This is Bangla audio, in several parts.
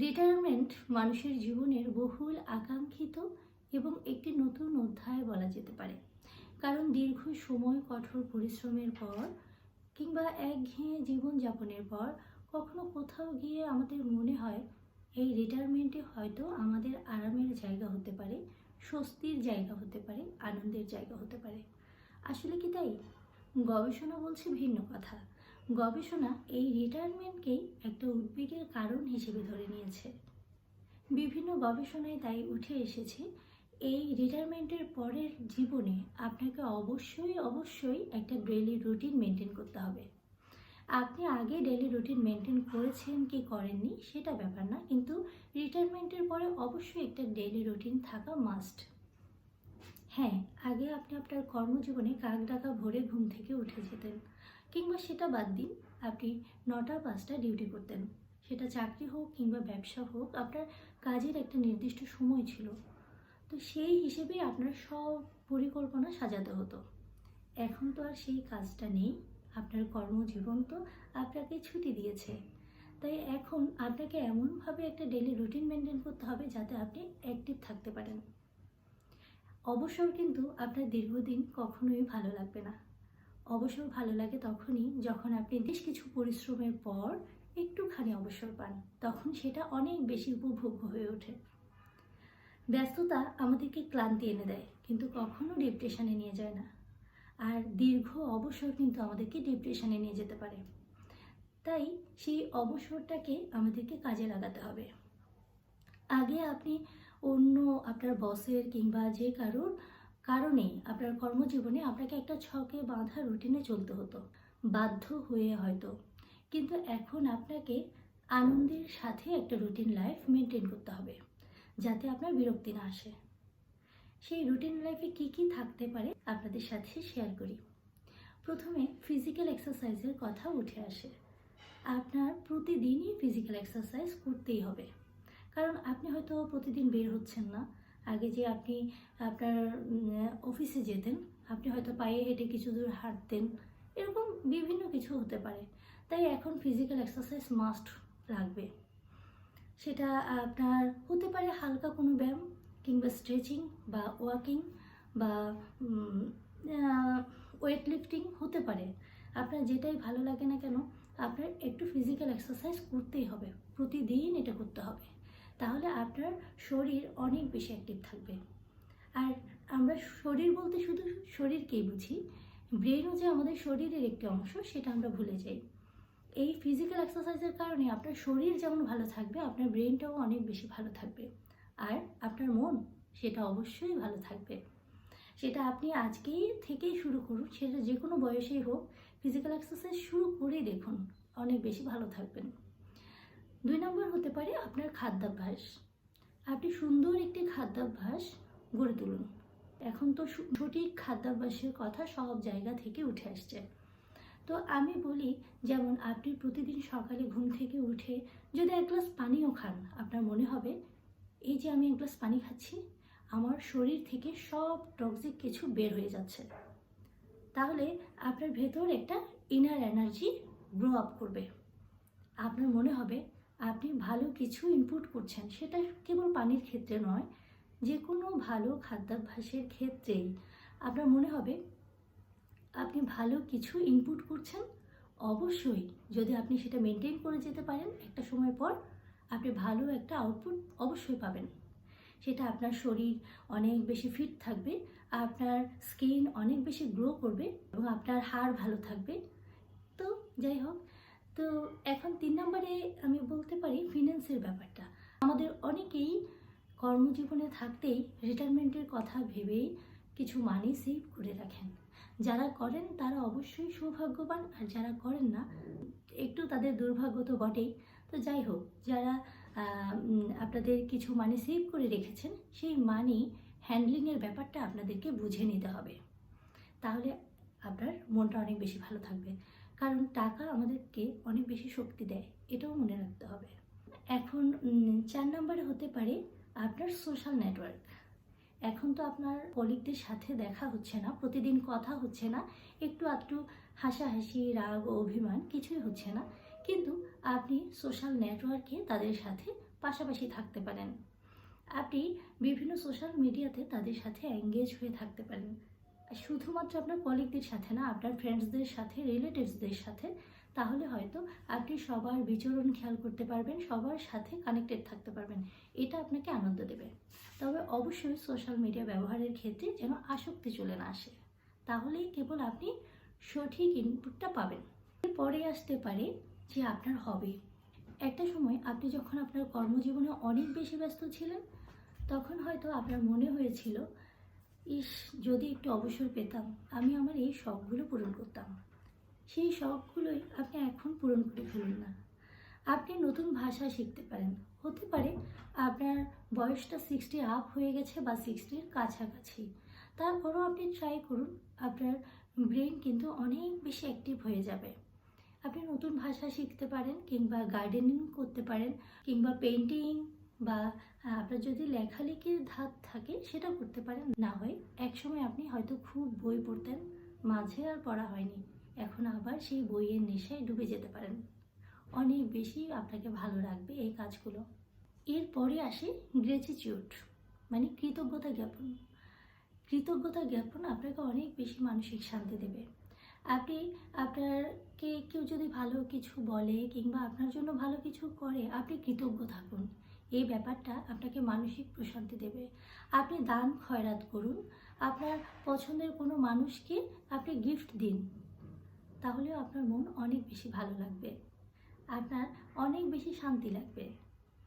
রিটায়ারমেন্ট মানুষের জীবনের বহুল আকাঙ্ক্ষিত এবং একটি নতুন অধ্যায় বলা যেতে পারে। কারণ দীর্ঘ সময় কঠোর পরিশ্রমের পর কিংবা একঘেয়ে জীবনযাপনের পর কখনো কোথাও গিয়ে আমাদের মনে হয়, এই রিটায়ারমেন্টে হয়তো আমাদের আরামের জায়গা হতে পারে, স্বস্তির জায়গা হতে পারে, আনন্দের জায়গা হতে পারে। আসলে কি তাই? গবেষণা বলছে ভিন্ন কথা। গবেষণা এই রিটায়ারমেন্টকেই একটা উদ্বেগের কারণ হিসেবে ধরে নিয়েছে। বিভিন্ন গবেষণায় তাই উঠে এসেছে, এই রিটায়ারমেন্টের পরের জীবনে আপনাকে অবশ্যই অবশ্যই একটা ডেইলি রুটিন মেনটেন করতে হবে। আপনি আগে ডেলি রুটিন মেনটেন করেছেন কি করেননি সেটা ব্যাপার না, কিন্তু রিটায়ারমেন্টের পরে অবশ্যই একটা ডেলি রুটিন থাকা মাস্ট। হ্যাঁ আগে আপনি আপনার কর্মজীবনে কাক ডাকা ভোরে ঘুম থেকে উঠে যেতেন। কিংবা সেটা বাদ দিন। আপনি নটা পাঁচটা ডিউটি করতেন। সেটা চাকরি হোক কিংবা ব্যবসা হোক, আপনার কাজের একটা নির্দিষ্ট সময় ছিল। তো সেই হিসেবে আপনার সব পরিকল্পনা সাজাতে হতো। এখন তো আর সেই কাজটা নেই। আপনার কর্মজীবন তো আপনাকে ছুটি দিয়েছে। তাই এখন আপনাকে এমনভাবে একটা ডেলি রুটিন মেনটেন করতে হবে যাতে আপনি অ্যাক্টিভ থাকতে পারেন। অবসর কিন্তু আপনার দীর্ঘদিন কখনোই ভালো লাগবে না। অবসর ভালো লাগে তখনই যখন আপনি বেশ কিছু পরিশ্রমের পর একটুখানি অবসর পান, তখন সেটা অনেক বেশি উপভোগ্য হয়ে ওঠে। ব্যস্ততা আমাদেরকে ক্লান্তি এনে দেয়, কিন্তু কখনো ডিপ্রেশনে নিয়ে যায় না। আর দীর্ঘ অবসর কিন্তু আমাদেরকে ডিপ্রেশনে নিয়ে যেতে পারে। তাই সেই অবসরটাকে আমাদেরকে কাজে লাগাতে হবে। আগে আপনি অন্য আপনার বসের কিংবা যে কারোর কারণে আপনার কর্মজীবনে আপনাকে একটা ছকে বাঁধা রুটিনে চলতে হতো। বাধ্য হয়ে হয়তো। কিন্তু এখন আপনাকে আনন্দের সাথে একটা রুটিন লাইফ মেনটেন করতে হবে, যাতে আপনার বিরক্তি না আসে। সেই রুটিন লাইফে কি কি থাকতে পারে আপনাদের সাথে শেয়ার করি। প্রথমে ফিজিক্যাল এক্সারসাইজের কথা উঠে আসে। আপনার প্রতিদিনই ফিজিক্যাল এক্সারসাইজ করতেই হবে। কারণ আপনি হয়তো প্রতিদিন বের হচ্ছেন না আগে যে আপনি আপনার অফিসে যেতেন, আপনি হয়তো পায়ে হেঁটে কিছু দূর হাঁটতেন, এরকম বিভিন্ন কিছু হতে পারে। তাই এখন ফিজিক্যাল এক্সারসাইজ মাস্ট লাগবে। সেটা আপনার হতে পারে হালকা কোনো ব্যায়াম কিংবা স্ট্রেচিং বা ওয়াকিং বা ওয়েট লিফটিং হতে পারে। আপনার যেটাই ভালো লাগে না কেন, আপনার একটু ফিজিক্যাল এক্সারসাইজ করতেই হবে। প্রতিদিন এটা করতে হবে। তাহলে আপনার শরীর অনেক বেশি অ্যাক্টিভ থাকবে। আর আমরা শরীর বলতে শুধু শরীরকেই বুঝি ব্রেনও যে আমাদের শরীরের একটি অংশ, সেটা আমরা ভুলে যাই। এই ফিজিক্যাল এক্সারসাইজের কারণে আপনার শরীর যেমন ভালো থাকবে, আপনার ব্রেনটাও অনেক বেশি ভালো থাকবে। আর আপনার মন, সেটা অবশ্যই ভালো থাকবে। সেটা আপনি আজকেই থেকেই শুরু করুন, সেটা যে কোনো বয়সেই হোক ফিজিক্যাল এক্সারসাইজ শুরু করেই দেখুন, অনেক বেশি ভালো থাকবেন। দুই নম্বর হতে পারে আপনার খাদ্যাভ্যাস। আপনি সুন্দর একটি খাদ্যাভ্যাস গড়ে তুলুন। এখন তো সঠিক খাদ্যাভ্যাসের কথা সব জায়গা থেকে উঠে আসছে। তো আমি বলি, যেমন আপনি প্রতিদিন সকালে ঘুম থেকে উঠে যদি এক গ্লাস পানিও খান, আপনার মনে হবে, এই যে আমি এক গ্লাস পানি খাচ্ছি, আমার শরীর থেকে সব টক্সিক কিছু বের হয়ে যাচ্ছে। তাহলে আপনার ভেতর একটা ইনার এনার্জি গ্রো আপ করবে। আপনার মনে হবে আপনি ভালো কিছু ইনপুট করছেন, সেটা কেবল পানির ক্ষেত্রে নয় যে কোনো ভালো খাদ্যাভ্যাসের ক্ষেত্রেই। আপনার মনে হবে, আপনি ভালো কিছু ইনপুট করছেন, অবশ্যই যদি আপনি সেটা মেনটেন করে যেতে পারেন, একটা সময় পর আপনি ভালো একটা আউটপুট অবশ্যই পাবেন। সেটা আপনার শরীর অনেক বেশি ফিট থাকবে, আপনার স্কিন অনেক বেশি গ্রো করবে এবং আপনার হাড় ভালো থাকবে। তো যাই হোক তো এখন তিন নম্বরে আমি বলতে পারি ফিনান্সের ব্যাপারটা। আমাদের অনেকেই কর্মজীবনে থাকতেই রিটায়ারমেন্টের কথা ভেবেই কিছু মানি সেভ করে রাখেন। যারা করেন তারা অবশ্যই সৌভাগ্যবান, আর যারা করেন না, একটু তাদের দুর্ভাগ্য তো বটেই। তো যাই হোক, যারা আপনাদের কিছু মানি সেভ করে রেখেছেন, সেই মানি হ্যান্ডলিংয়ের ব্যাপারটা আপনাদেরকে বুঝে নিতে হবে। তাহলে আপনার মনটা অনেক বেশি ভালো থাকবে। কারণ টাকা আমাদেরকে অনেক বেশি শক্তি দেয়, এটাও মনে রাখতে হবে। এখন চার নম্বরে হতে পারে আপনার সোশ্যাল নেটওয়ার্ক এখন তো আপনার কলিগদের সাথে দেখা হচ্ছে না, প্রতিদিন কথা হচ্ছে না, একটু আধটু হাসাহাসি, রাগ ও অভিমান কিছুই হচ্ছে না, কিন্তু আপনি সোশ্যাল নেটওয়ার্কে তাদের সাথে পাশাপাশি থাকতে পারেন। আপনি বিভিন্ন সোশ্যাল মিডিয়াতে তাদের সাথে এঙ্গেজ হয়ে থাকতে পারেন। শুধুমাত্র আপনার কলিগদের সাথে না, আপনার ফ্রেন্ডসদের সাথে রিলেটিভসদের সাথে, তাহলে হয়তো আপনি সবার বিচরণ খেয়াল করতে পারবেন, সবার সাথে কানেক্টেড থাকতে পারবেন। এটা আপনাকে আনন্দ দেবে। তবে অবশ্যই সোশ্যাল মিডিয়া ব্যবহারের ক্ষেত্রে যেন আসক্তি চলে না আসে। তাহলেই কেবল আপনি সঠিক ইনপুটটা পাবেন। পরে আসতে পারে যে আপনার হবি একটা সময় আপনি যখন আপনার কর্মজীবনে অনেক বেশি ব্যস্ত ছিলেন, তখন হয়তো আপনার মনে হয়েছিল ইস, যদি একটু অবসর পেতাম, আমি আমার এই শখগুলো পূরণ করতাম। সেই শখগুলোই আপনি এখন পূরণ করে ফেলুন না। আপনি নতুন ভাষা শিখতে পারেন। হতে পারে আপনার বয়সটা সিক্সটি আপ হয়ে গেছে বা সিক্সটির কাছাকাছি। তারপরও আপনি ট্রাই করুন, আপনার ব্রেন কিন্তু অনেক বেশি অ্যাক্টিভ হয়ে যাবে। আপনি নতুন ভাষা শিখতে পারেন কিংবা গার্ডেনিং করতে পারেন কিংবা পেন্টিং বা আপনার যদি লেখালেখির ধাত থাকে, সেটা করতে পারেন। না হয় একসময় আপনি হয়তো খুব বই পড়তেন, মাঝে আর পড়া হয়নি। এখন আবার সেই বইয়ের নেশায় ডুবে যেতে পারেন। অনেক বেশি আপনাকে ভালো রাখবে এই কাজগুলো। এরপরে আসে গ্রেচিটিউড মানে কৃতজ্ঞতা জ্ঞাপন। কৃতজ্ঞতা জ্ঞাপন আপনাকে অনেক বেশি মানসিক শান্তি দেবে। আপনি, আপনারকে কেউ যদি ভালো কিছু বলে কিংবা আপনার জন্য ভালো কিছু করে, আপনি কৃতজ্ঞ থাকুন। এই ব্যাপারটা আপনাকে মানসিক প্রশান্তি দেবে। আপনি দান খয়রাত করুন। আপনার পছন্দের কোনো মানুষকে আপনি গিফট দিন। তাহলেও আপনার মন অনেক বেশি ভালো লাগবে। আপনার অনেক বেশি শান্তি লাগবে।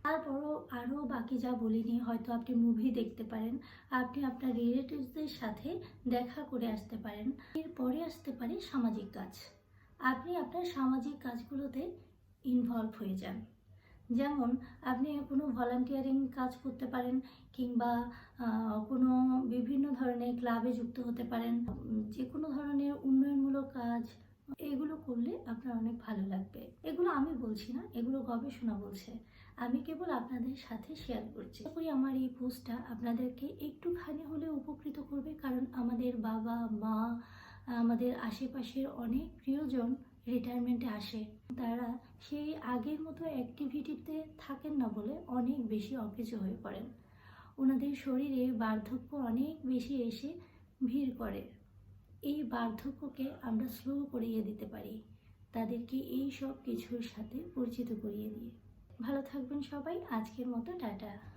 তারপরও আরও বাকি যা বলিনি হয়তো আপনি মুভি দেখতে পারেন, আপনি আপনার রিলেটিভসদের সাথে দেখা করে আসতে পারেন। এরপরে আসতে পারে সামাজিক কাজ। আপনি আপনার সামাজিক কাজগুলোতে ইনভলভ হয়ে যান। যেমন আপনি কোনো ভলান্টিয়ারিং কাজ করতে পারেন কিংবা কোনো বিভিন্ন ধরনের ক্লাবে যুক্ত হতে পারেন। যে কোনো ধরনের উন্নয়নমূলক কাজ, এগুলো করলে আপনার অনেক ভালো লাগবে। এগুলো আমি বলছি না, এগুলো গবেষণা বলছে। আমি কেবল আপনাদের সাথে শেয়ার করছি। করি আমার এই পোস্টটা আপনাদেরকে একটুখানি হলে উপকৃত করবে, কারণ আমাদের বাবা, মা, আমাদের আশেপাশের অনেক প্রিয়জন রিটায়ারমেন্টে আসে। তারা সেই আগের মতো অ্যাক্টিভিটিতে থাকেন না বলে অনেক বেশি অকেজ হয়ে পড়েন। ওনাদের শরীরে বার্ধক্য অনেক বেশি এসে ভিড় করে। এই বার্ধক্যকে আমরা স্লো করিয়ে দিতে পারি। তাদেরকে এই সব কিছুর সাথে পরিচিত করিয়ে দিয়ে। ভালো থাকবেন সবাই। আজকের মতো টাটা।